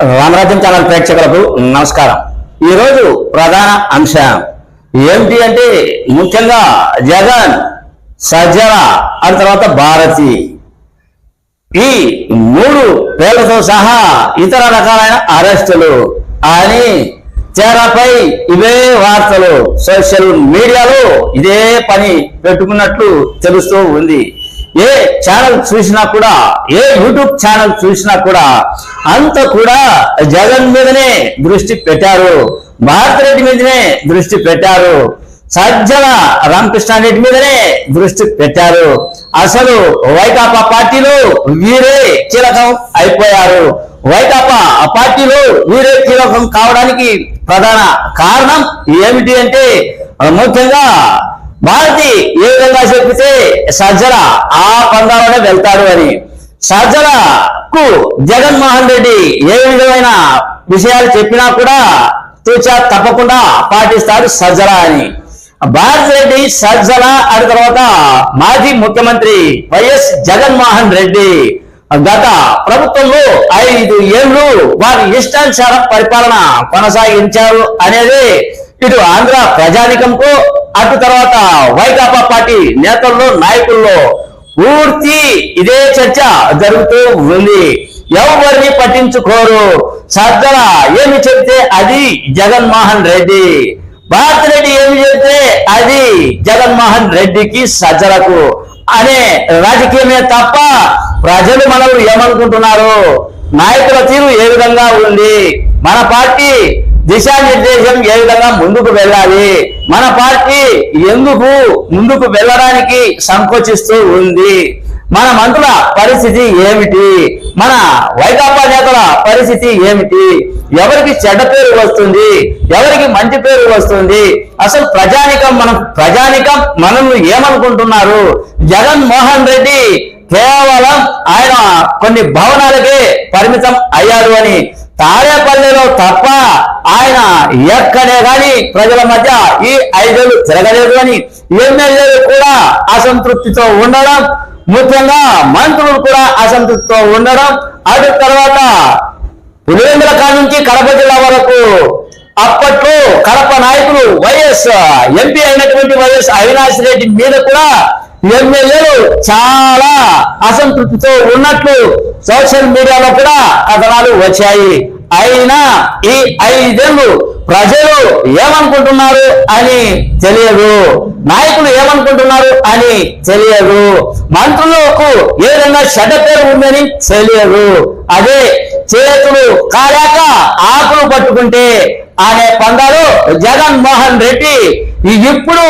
రామరాజ్యం channel ప్రేక్షకులకు నమస్కారం. ఈరోజు ప్రధాన అంశం ఏమిటి అంటే ముఖ్యంగా జగన్ సజ్జల ఆ తర్వాత భారతి. ఈ మూడు పేర్లతో సహా ఇతర రకాలైన అరెస్టులు అని చేరాపై ఇవే వార్తలు. సోషల్ మీడియాలో ఇదే పని పెట్టుకున్నట్లు తెలుస్తూ ఉంది. ఏ ఛానల్ చూసినా కూడా ఏ యూట్యూబ్ ఛానల్ చూసినా కూడా అంత కూడా జగన్ మీదనే దృష్టి పెట్టారు. భారతరెడ్డి మీదనే దృష్టి పెట్టారు. సజ్జల రామకృష్ణారెడ్డి మీదనే దృష్టి పెట్టారు. అసలు వైకాపా పార్టీలో వీరే కీలకం అయిపోయారు. వైకాపా పార్టీలో వీరే కీలకం కావడానికి ప్రధాన కారణం ఏమిటి అంటే ముఖ్యంగా భారతి ఏ విధంగా చెప్పితే సజ్జల ఆ పందాలోనే వెళ్తాడు అని. సజ్జలకు జగన్మోహన్ రెడ్డి ఏ విధమైన విషయాలు చెప్పినా కూడా తూచా తప్పకుండా పాటిస్తాడు సజ్జల అని. భారత్ రెడ్డి సజ్జల అని తర్వాత మాజీ ముఖ్యమంత్రి వైఎస్ జగన్మోహన్ రెడ్డి గత ప్రభుత్వంలో ఐదు ఏళ్ళు వారి ఇష్టానుసార పరిపాలన కొనసాగించారు అనేది ఇటు ఆంధ్ర ప్రజానికంకు అటు తర్వాత వైకాపా పార్టీ నేతల్లో నాయకుల్లో పూర్తి ఇదే చర్చ జరుగుతూ ఉంది. ఎవరిని పట్టించుకోరు? సజ్జల ఏమి చెప్తే అది జగన్మోహన్ రెడ్డి. భారత రెడ్డి ఏమి చెప్తే అది జగన్మోహన్ రెడ్డికి సజ్జలకు అనే రాజకీయమే తప్ప ప్రజలు మనల్ని ఏమనుకుంటున్నారు? నాయకుల తీరు ఏ విధంగా ఉంది? మన పార్టీ దిశానిర్దేశం ఏ విధంగా ముందుకు వెళ్ళాలి? మన పార్టీ ఎందుకు ముందుకు వెళ్ళడానికి సంకోచిస్తూ ఉంది? మన మంత్రుల పరిస్థితి ఏమిటి? మన వైకాపా నేతల పరిస్థితి ఏమిటి? ఎవరికి చెడ్డ పేరు వస్తుంది? ఎవరికి మంచి పేరు వస్తుంది? అసలు ప్రజానికం మనం ప్రజానికం మనల్ని ఏమనుకుంటున్నారు? జగన్ మోహన్ రెడ్డి కేవలం ఆయన కొన్ని భవనాలకే పరిమితం అయ్యారు అని తాడేపల్లిలో తప్ప ఆయన ఎక్కడే గాని ప్రజల మధ్య ఈ ఐదేళ్ళు తిరగలేదు అని ఎమ్మెల్యేలు కూడా అసంతృప్తితో ఉండడం ముఖ్యంగా మంత్రులు కూడా అసంతృప్తితో ఉండడం అటు తర్వాత పులివెందుల కాడ నుంచి కడప జిల్లా వరకు అప్పట్లో కడప నాయకులు వైఎస్ ఎంపీ అయినటువంటి వైఎస్ అవినాష్ రెడ్డి మీద కూడా ఎమ్మెల్యేలు చాలా అసంతృప్తితో ఉన్నట్లు సోషల్ మీడియాలో కూడా కథనాలు వచ్చాయి. అయినా ఈ ఐదేళ్ళు ప్రజలు ఏమనుకుంటున్నారు అని తెలియదు. నాయకులు ఏమనుకుంటున్నారు అని తెలియదు. మంత్రులకు ఏ విధంగా చెడ్డ పేరు ఉందని తెలియదు. అదే చేతులు కాలేక ఆకులు పట్టుకుంటే అనే పందాలు జగన్మోహన్ రెడ్డి ఇప్పుడు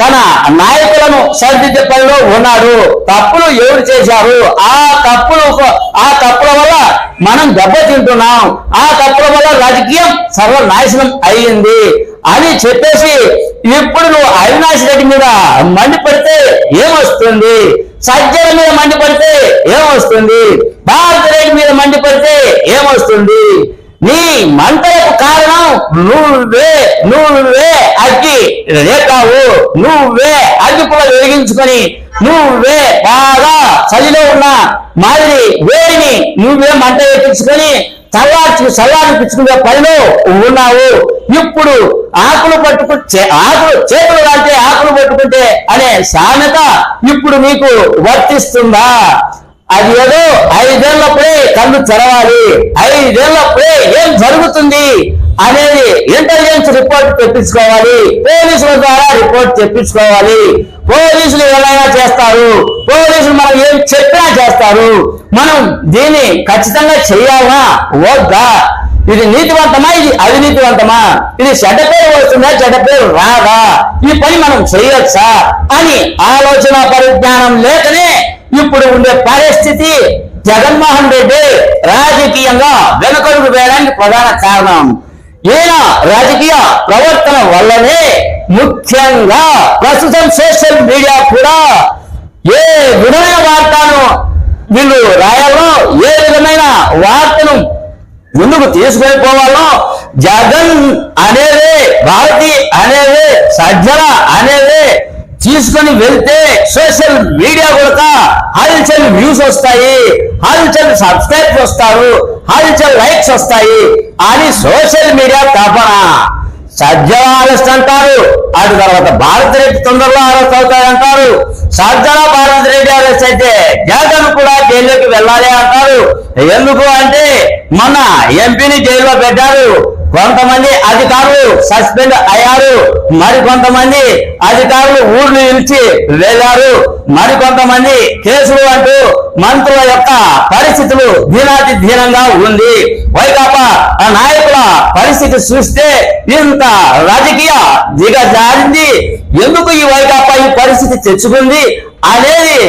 తన నాయకులను సరిదిద్దే పనిలో ఉన్నాడు. తప్పులు ఎవరు చేశారు? ఆ తప్పులు ఆ తప్పుల వల్ల మనం దెబ్బతింటున్నాం. ఆ తప్పుల వల్ల రాజకీయం సర్వనాశనం అయ్యింది అని చెప్పేసి ఇప్పుడు నువ్వు అవినాష్ రెడ్డి మీద మండిపడితే ఏమొస్తుంది? సజ్జల మీద మండిపడితే ఏమొస్తుంది? భారత రెడ్డి మీద మండిపడితే ఏమొస్తుంది? నీ మంటలకు కారణం నువ్వే నువ్వే అగ్గి రేకావు నువ్వే అగ్గి కూడా వెలిగించుకొని నువ్వే బాగా చలిలో ఉన్న మాదిరి వేడిని నువ్వే మంట ఎక్కించుకొని చల్లార్చు చల్లారిపించుకునే పనిలో ఉన్నావు. ఇప్పుడు ఆకులు పట్టుకు ఆకులు చేతులు కాంటే ఆకులు పట్టుకుంటే అనే సామెత ఇప్పుడు నీకు వర్తిస్తుందా? అది ఏదో ఐదేళ్ళప్పుడే కళ్ళు తెరవాలి. ఐదేళ్ళప్పుడే ఏం జరుగుతుంది అనేది ఇంటెలిజెన్స్ రిపోర్ట్ తెప్పించుకోవాలి. పోలీసుల ద్వారా రిపోర్ట్ తెప్పించుకోవాలి. పోలీసులు ఏమైనా చేస్తారు? పోలీసులు మనం ఏం చెప్పినా చేస్తారు? మనం దీన్ని ఖచ్చితంగా చేయాలా? వద్దా? ఇది నీతివంతమా? ఇది అవినీతివంతమా? ఇది చెడ్డ పేరు వస్తుందా? చెడ్డ పేరు రాదా? ఈ పని మనం చేయొచ్చా? అని ఆలోచన పరిజ్ఞానం లేకనే ఇప్పుడు ఉండే పరిస్థితి జగన్మోహన్ రెడ్డి రాజకీయంగా వెనుకడుగు వేయడానికి ప్రధాన కారణం. ఈయన రాజకీయ ప్రవర్తన వల్లనే ముఖ్యంగా ప్రస్తుతం సోషల్ మీడియా కూడా ఏ విధమైన వార్తను వీళ్ళు రాయాలో ఏ విధమైన వార్తను ముందుకు తీసుకొని పోవాలో జగన్ అనేవే భారతి అనేవే సజ్జల అనేవే తీసుకొని వెళ్తే సోషల్ మీడియా కూడా హల్చల్ వ్యూస్ వస్తాయి. హల్చల్ సబ్స్క్రైబ్స్ వస్తారు. హల్చల్ లైక్స్ వస్తాయి. అని సోషల్ మీడియా తపన. సజ్జల అరెస్ట్ అంటారు. అటు తర్వాత భారత రెడ్డి తొందరలో అరెస్ట్ అవుతాడంటారు సజ్జల భారత్ రెడ్డి అరెస్ట్ అయితే జగన్ కూడా జైల్లోకి వెళ్ళాలి అంటారు. ఎందుకు అంటే మన ఎంపీని జైల్లో పెట్టారు. కొంతమంది అధికారులు సస్పెండ్ అయ్యారు. మరి కొంతమంది అధికారులు ఊర్లు ఇచ్చి వెళ్ళారు మరి కొంతమంది కేసులు అంటూ మంత్రుల యొక్క పరిస్థితులు దీనాతి దీనంగా ఉంది. వైకాపా ఆ నాయకుల పరిస్థితి చూస్తే ఇంత రాజకీయ దిగజారింది. ఎందుకు ఈ వైకాపా ఈ పరిస్థితి తెచ్చుకుంది అనేది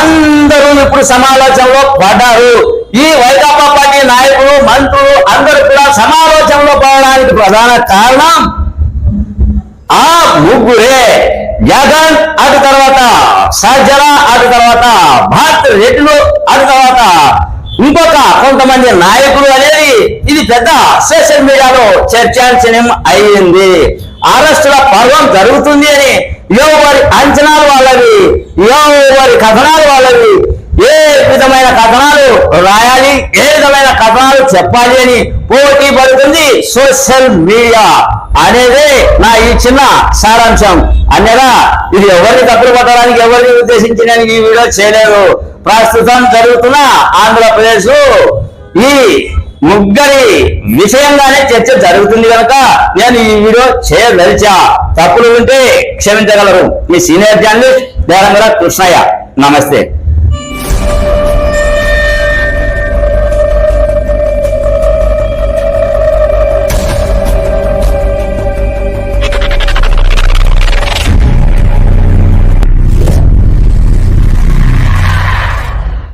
అందరూ ఇప్పుడు సమాలోచనలో పడ్డారు. ఈ వైకాపా పార్టీ నాయకులు మంత్రులు అందరూ కూడా సమాలోచనలో పడడానికి ప్రధాన కారణం ఆ ముగ్గురే. జగన్ అటు తర్వాత సజ్జల అటు తర్వాత భారత్ రెడ్డిలు అటు తర్వాత ఇంకొక కొంతమంది నాయకులు అనేది ఇది పెద్ద సోషల్ మీడియాలో చర్చాంశనం అయ్యింది. అరెస్టుల పర్వం జరుగుతుంది అని ఎవరి అంచనాలు వాళ్ళవి ఎవరి కథనాలు వాళ్ళవి. ఏ విధమైన కథనాలు రాయాలి ఏ విధమైన కథనాలు చెప్పాలి అని పోటీ పడుతుంది సోషల్ మీడియా అనేదే నా ఈ చిన్న సారాంశం. అన్నదా ఇది ఎవరిని తప్పులు పట్టడానికి ఎవరిని ఉద్దేశించి నేను ఈ వీడియో చేయలేదు. ప్రస్తుతం జరుగుతున్న ఆంధ్రప్రదేశ్ ఈ ముగ్గురి విషయంగానే చర్చ జరుగుతుంది కనుక నేను ఈ వీడియో చేయదలిచా. తప్పులు ఉంటే క్షమించగలరు. మీ సీనియర్ జర్నలిస్ట్ దేరంగల కృష్ణయ్య. నమస్తే.